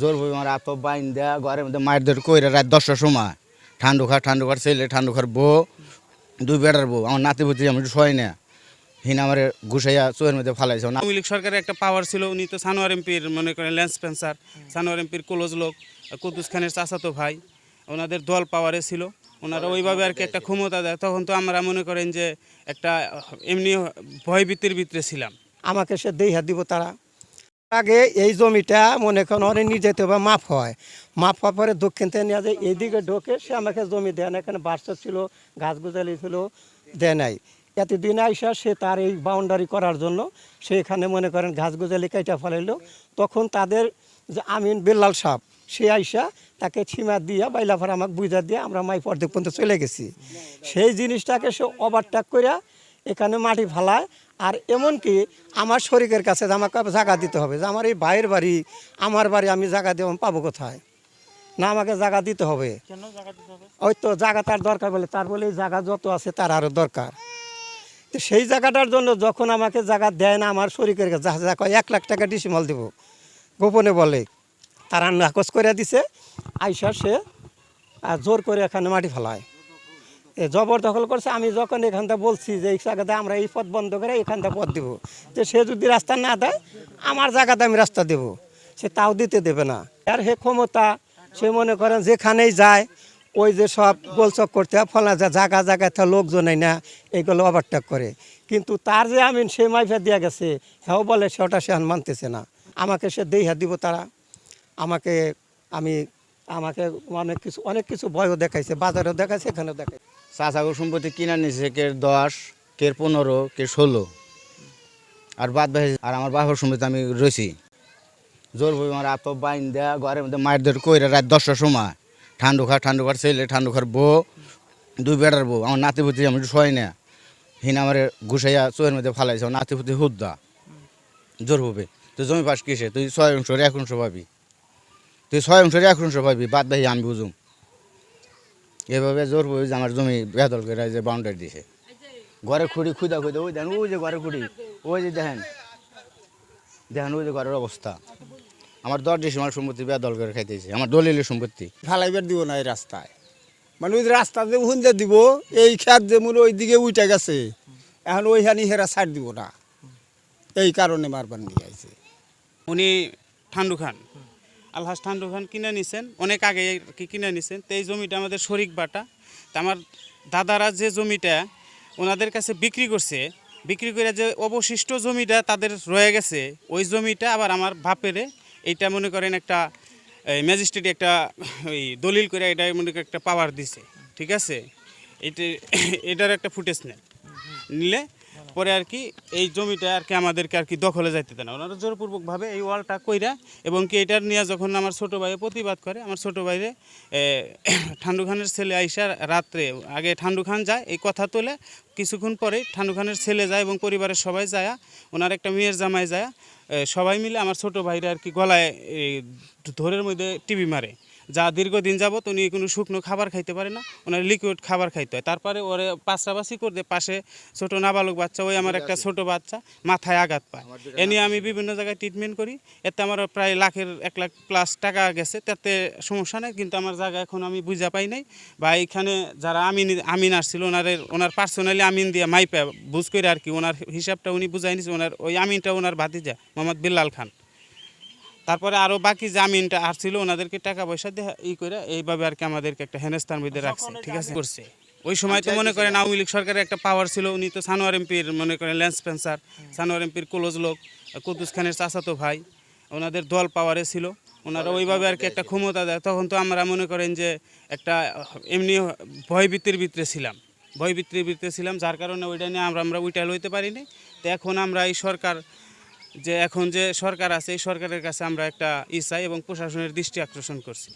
জোর বই আমার এত বাইন দেয়া ঘরের মধ্যে মায়ের দের কইরা রাত দশটার সময় ঠান্ডু খা ঠান্ডু খার ছেলে ঠান্ডু খার বউ দুই বেটার বউ আমার নাতি পুতি আমি শোয় না। হিন আমার ঘুষাইয়া চোয়ের মধ্যে ফালাইছে। না আওয়ামী লীগ সরকারের একটা পাওয়ার ছিল উনি তো সানোয়ার এমপির মনে করেন ল্যান্স স্পেন্সার সানোয়ার এমপির ক্লোজ লোক কুদ্দুস খানের চাচাতো ভাই ওনাদের দল পাওয়ারে ছিল। ওনারা ওইভাবে আর কি একটা ক্ষমতা দেয়। তখন তো আমরা মনে করেন যে একটা এমনি ভয়ভীতির ভিতরে ছিলাম। আমাকে সে দেই হাত দিব তারা। আগে এই জমিটা, মনে করেন অনেক নিয়ে যেতে হবে মাপ হয়। মাপ হওয়ার পরে দক্ষিণ থেকে নিয়ে যায়, এইদিকে ঢোকে, সে আমাকে জমি দেয় না, এখানে বার্ষ ছিল গাছ গুজালি ছিল, দেয় নাই। এতদিন আইসা সে তার এই বাউন্ডারি করার জন্য, সে এখানে মনে করেন ঘাস গুজালি কাইটা ফেলাইলো। তখন তাদের যে আমিন বেল্লাল সাপ সে আইসা তাকে ছিমা দিয়া, বাইলাফার আমাকে বুঝা দিয়ে, আমরা মাই পর্দে পর্যন্ত চলে গেছি। সেই জিনিসটাকে সে ওভারটাক করিয়া এখানে মাটি ফালায়। আর এমনকি আমার শরীরের কাছে আমাকে জায়গা দিতে হবে যে আমার এই ভাইয়ের বাড়ি আমার বাড়ি আমি জায়গা দেব পাবো কোথায়? না আমাকে জায়গা দিতে হবে। ওই তো জায়গা তার দরকার বলে তার বলে এই জায়গা যত আছে তার আরও দরকার। তো সেই জায়গাটার জন্য যখন আমাকে জায়গা দেয় না আমার শরীরের কাছে যা যা কয় এক লাখ টাকা ডিসিমল দেব। গোপনে বলে তারা নাকচ করে দিছে আইসা সে আর জোর করে এখানে মাটি ফেলায়। জবরদখল করছে, আমি যখন এখানটা বলছি যে এই জায়গাতে আমরা এই পথ বন্ধ করে এখানটা পথ দেবো, যে সে যদি রাস্তা না দেয়, আমার জায়গাতে আমি রাস্তা দেব, সে তাও দিতে দেবে না। আর হে ক্ষমতা, সে মনে করেন যেখানেই যায়, ওই যে সব গোলচক করতে হয় ফলা যায় জায়গা জায়গাতে লোকজন না এইগুলো ওভারটেক করে। কিন্তু তার যে আমিন, সে মাইফা দিয়ে গেছে হ্যাঁ বলে সে আর মানতেছে না। আমাকে সে দেই হাত দিব তারা। আমাকে, আমি, আমাকে অনেক কিছু অনেক কিছু ভয়ও দেখাইছে, বাজারেও দেখাইছে, এখানেও দেখাইছে। চাচাগো সম্পত্তি কিনা নিছে কে দশ কে পনেরো কে ষোলো। আর বাদ বাকি আর আমার বাবার সম্পত্তি আমি রয়েছি। জোর বই আমার এত বাইন দেয়া ঘরের মধ্যে মায়ের দের কইরা রাত দশটার সময় ঠান্ডু খা ঠান্ডু খার ছেলে ঠান্ডু খার বউ, দুই বেটার বউ। আমার নাতি পুতি আমি শোয় না। হিন আমার ঘুষাইয়া চোয়ের মধ্যে ফালাইছে। আমার নাতি পুতি হুদ্দা। জোর হবে তুই জমি পাস কিসে? তুই ছয় অংশ, এক অংশ পাবি। তুই ছয় অংশ, এক অংশ পাবি। বাদ বাকি আমি বুঝুম। এভাবে জোর যে আমার জমি বেদল করে যে বাউন্ডারি দিছে। ঘরে খুঁড়ি খুঁদা খুঁদা ওই দেখেন ওই যে ঘরে খুঁড়ি ওই যে দেখেন দেখেন ওই যে ঘরের অবস্থা। আমার দশ ডিসেম্বর সম্পত্তি বেদল করে খাইতেছে আমার দলিলের সম্পত্তি। ফালাইবার দিব না এই রাস্তায়। মানে ওই রাস্তা যে হুন্দে দিব এই খেত যেমন ওই দিকে উঠে গেছে। এখন ওইখানে হেরা ছাড় দিব না। এই কারণে মারবার নিয়ে আইছে। উনি ঠান্ডু খান। আলহাস ঠান্ডু খান কিনে নিছেন, অনেক আগে কি কিনে নিছেন, তো এই জমিটা আমাদের শরিক বাটা। তা আমার দাদারা যে জমিটা ওনাদের কাছে বিক্রি করছে, বিক্রি করে যে অবশিষ্ট জমিটা তাদের রয়ে গেছে, ওই জমিটা আবার আমার বাপেরে, এইটা মনে করেন একটা ম্যাজিস্ট্রেট একটা, ওই দলিল করে এটা মনে করেন একটা পাওয়ার দিছে, ঠিক আছে? এটা এটার একটা ফুটেজ নেন। নিলে পরে আর কি এই জমিটা আর কি আমাদেরকে আর কি দখলে যাইতে না। ওনারা জোরপূর্বকভাবে এই ওয়ালটা কইরা এবং কি এটার নিয়ে যখন আমার ছোটো ভাই প্রতিবাদ করে, আমার ছোটো ভাইরে ঠান্ডু খানের ছেলে আইসা রাত্রে, আগে ঠান্ডু খান যায়, এই কথা তোলে কিছুক্ষণ পরে ঠান্ডু খানের ছেলে যায় এবং পরিবারের সবাই যায়, ওনার একটা মেয়ের জামাই যায় সবাই মিলে আমার ছোটো ভাইরা আর কি গলায় ধরের মধ্যে টিভি মারে। যা দীর্ঘদিন যাবত উনি কোনো শুকনো খাবার খাইতে পারে না ওনার লিকুইড খাবার খাইতে হয়। তারপরে ওরে পাশাপাশি করতে পাশে ছোট নাবালক বাচ্চা ওই আমার একটা ছোট বাচ্চা মাথায় আঘাত পায়। এ নিয়ে আমি বিভিন্ন জায়গায় ট্রিটমেন্ট করি। এতে আমার প্রায় লাখের এক লাখ প্লাস টাকা গেছে। তাতে সমস্যা নেই কিন্তু আমার জায়গা এখন আমি বুঝা পাই নাই। বা এখানে যারা আমিন আমিন আসছিল ওনারের ওনার পার্সোনালি আমিন দিয়ে মাইপা বুঝ করে আর কি ওনার হিসাবটা উনি বুঝাই নিছে ওনার ওই আমিনটা ওনার ভাতিজা মোহাম্মদ বিল্লাল খান। তারপরে আরও বাকি জামিনটা আর ছিল ওনাদেরকে টাকা পয়সা দিয়ে ই করে এইভাবে আর কি আমাদেরকে একটা হেনস্থান মধ্যে রাখছে ঠিক আছে? করছে। ওই সময় তো মনে করেন আওয়ামী লীগ সরকারের একটা পাওয়ার ছিল উনি তো সানোয়ার এমপির মনে করেন ল্যান্স স্পেন্সার সানোয়ার এমপির ক্লোজ লোক কুদ্দুস খানের চাচাতো ভাই ওনাদের দল পাওয়ারে ছিল ওনারা ওইভাবে আর কি একটা ক্ষমতা দেয়। তখন তো আমরা মনে করেন যে একটা এমনি ভয়ভীতির ভিতরে ছিলাম ভয়ভীতির ভিতরে ছিলাম যার কারণে ওইটা নিয়ে আমরা আমরা ওইটা লইতে পারিনি। তো এখন আমরা এই সরকার যে এখন যে সরকার আছে, এই সরকারের কাছে আমরা একটা ইসাই এবং প্রশাসনের দৃষ্টি আকর্ষণ করছি।